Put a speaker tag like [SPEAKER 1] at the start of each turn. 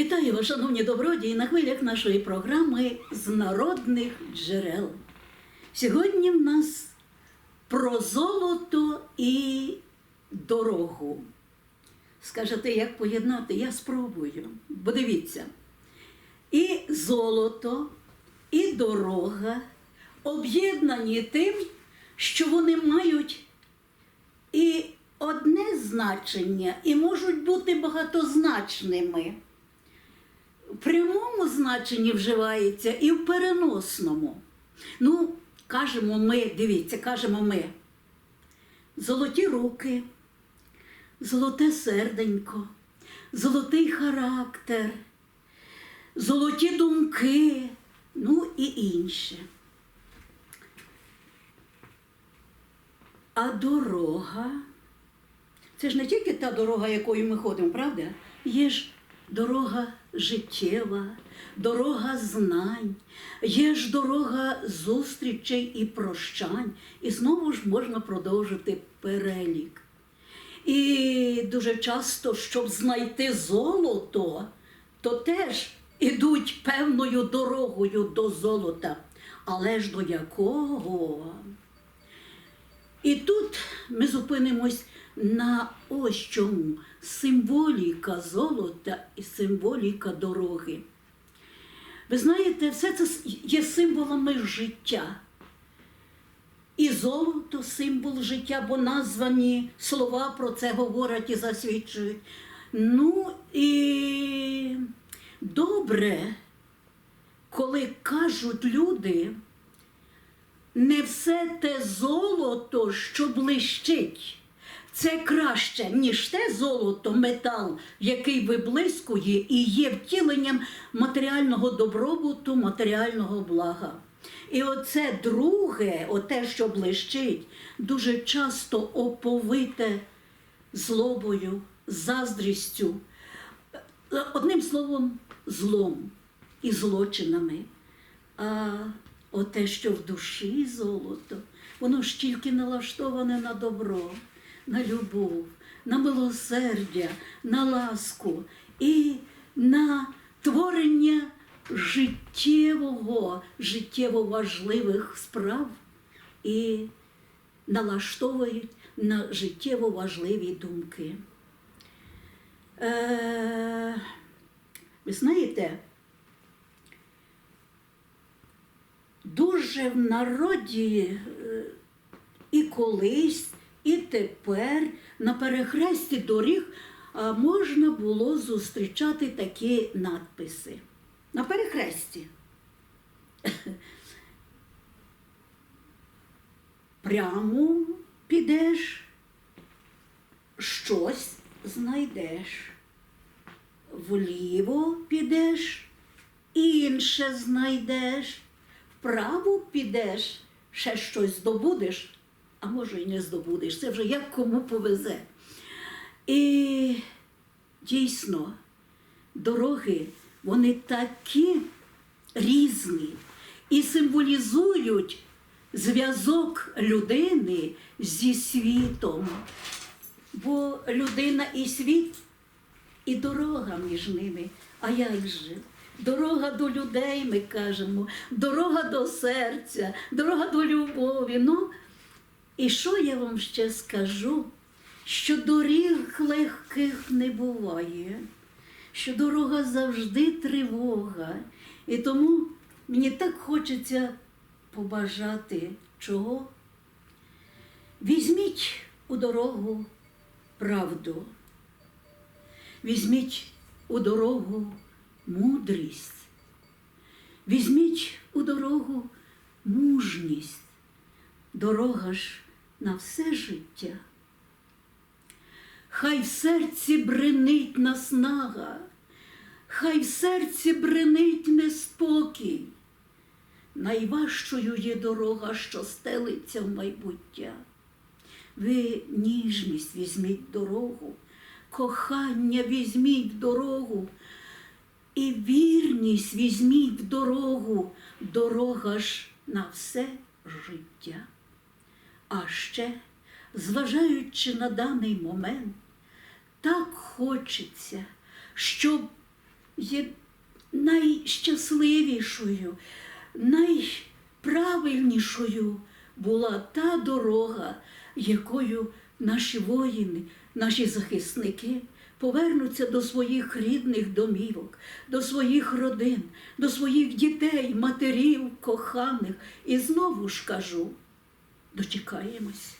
[SPEAKER 1] Вітаю вас, шановні добродії, на хвилях нашої програми з народних джерел. Сьогодні в нас про золото і дорогу. Скажете, як поєднати? Я спробую. Бо дивіться. І золото, і дорога об'єднані тим, що вони мають і одне значення, і можуть бути багатозначними. В прямому значенні вживається і в переносному. Ну, кажемо ми, дивіться, кажемо ми. Золоті руки, золоте серденько, золотий характер, золоті думки, ну і інше. А дорога це ж не тільки та дорога, якою ми ходимо, правда? Є ж дорога життєва, дорога знань, є ж дорога зустрічей і прощань. І знову ж можна продовжити перелік. І дуже часто, щоб знайти золото, то теж ідуть певною дорогою до золота. Але ж до якого? І тут ми зупинимось на ось чому символіка золота і символіка дороги. Ви знаєте, все це є символами життя. І золото символ життя, бо названі слова про це говорять і засвідчують. Ну і добре, коли кажуть люди, не все те золото, що блищить. Це краще, ніж те золото, метал, який виблискує і є втіленням матеріального добробуту, матеріального блага. І оце друге, оте, що блищить, дуже часто оповите злобою, заздрістю, одним словом, злом і злочинами. Оте, що в душі золото, воно ж тільки налаштоване на добро, на любов, на милосердя, на ласку і на творення життєвого, життєво важливих справ і налаштовують на життєво важливі думки. Е, ви знаєте, дуже в народі е, і колись, і тепер на перехресті доріг можна було зустрічати такі надписи. На перехресті. Прямо підеш, щось знайдеш. Вліво підеш, інше знайдеш, вправо підеш, ще щось здобудеш, а може й не здобудеш. Це вже як кому повезе. І дійсно, дороги, вони такі різні і символізують зв'язок людини зі світом. Бо людина і світ, і дорога між ними. А як же? Дорога до людей, ми кажемо, дорога до серця, дорога до любові. Ну, і що я вам ще скажу? Що доріг легких не буває, що дорога завжди тривога. І тому мені так хочеться побажати чого. Візьміть у дорогу правду, візьміть у дорогу мудрість, візьміть у дорогу мужність, дорога ж на все життя. Хай в серці бренить наснага, хай в серці бренить неспокій. Найважчою є дорога, що стелиться в майбуття. Ви ніжність візьміть дорогу, кохання візьміть дорогу, і вірність візьміть в дорогу, дорога ж на все життя. А ще, зважаючи на даний момент, так хочеться, щоб є найщасливішою, найправильнішою була та дорога, якою наші воїни, наші захисники повернуться до своїх рідних домівок, до своїх родин, до своїх дітей, матерів, коханих. І знову ж кажу, дочекаємось.